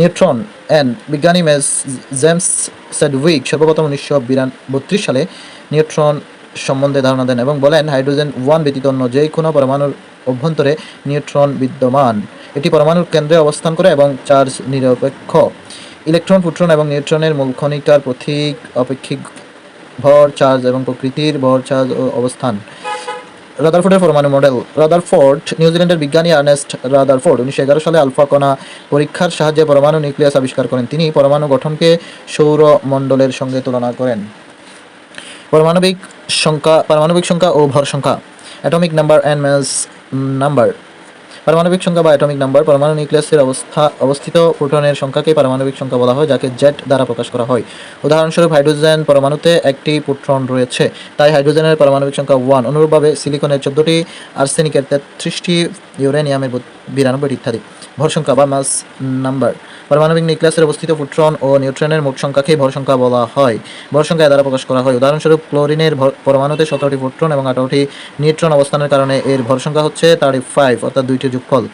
Neutron and বিজ্ঞানী মেস James Chadwick সর্বপ্রথম উনিশশো বত্রিশ সালে নিউট্রন সম্বন্ধে ধারণা দেন এবং বলেন, হাইড্রোজেন ওয়ান ব্যতীত অন্য যে কোনো পরমাণুর অভ্যন্তরে নিউট্রন বিদ্যমান। এটি পরমাণুর কেন্দ্রে অবস্থান করে এবং চার্জ নিরপেক্ষ। ইলেকট্রন প্রোটন এবং নিউট্রনের মূল ক্ষণিকার প্রতীক, আপেক্ষিক ভর, চার্জ এবং প্রকৃতির ভর, চার্জ ও অবস্থান। রাদারফোর্ডের পরমাণু মডেল রাদারফোর্ড নিউজিল্যান্ডের বিজ্ঞানী আর্নেস্ট রাদারফোর্ড উনিশশো এগারো সালে আলফা কণা পরীক্ষার সাহায্যে পরমাণু নিউক্লিয়াস আবিষ্কার করেন। তিনি পরমাণু গঠনকে সৌরমণ্ডলের সঙ্গে তুলনা করেন। পারমাণবিক সংখ্যা পারমাণবিক সংখ্যা ও ভর সংখ্যা। Atomic number and mass number পারমাণবিক সংখ্যা বা অ্যাটমিক নাম্বার পরমাণু নিউক্লিয়াসের অবস্থা, অবস্থিত প্রোটনের সংখ্যাকে পারমাণবিক সংখ্যা বলা হয়, যাকে জেট দ্বারা প্রকাশ করা হয়। উদাহরণস্বরূপ, হাইড্রোজেন পরমাণুতে একটি প্রোটন রয়েছে। তাই হাইড্রোজেনের পারমাণবিক সংখ্যা ওয়ান। অনুরূপভাবে, সিলিকনের চোদ্দটি আর্সেনিকের তেত্রিশটি ইউরেনিয়ামের বিরানব্বইটি ইত্যাদি। ভর সংখ্যা বা মাস নাম্বার। পারমাণবিক নিউক্লিয়াসের অবস্থিত প্রোট্রন ও নিউট্রনের মোট সংখ্যাকে ভর সংখ্যা বলা হয়। ভর সংখ্যা দ্বারা প্রকাশ করা হয়। উদাহরণস্বরূপ, ক্লোরিনের পরমাণুতে সতেরোটি প্রোট্রন এবং আঠারোটি নিউট্রন অবস্থানের কারণে এর ভর সংখ্যা হচ্ছে থার্টি ফাইভ অর্থাৎ দুইটি যোগফল।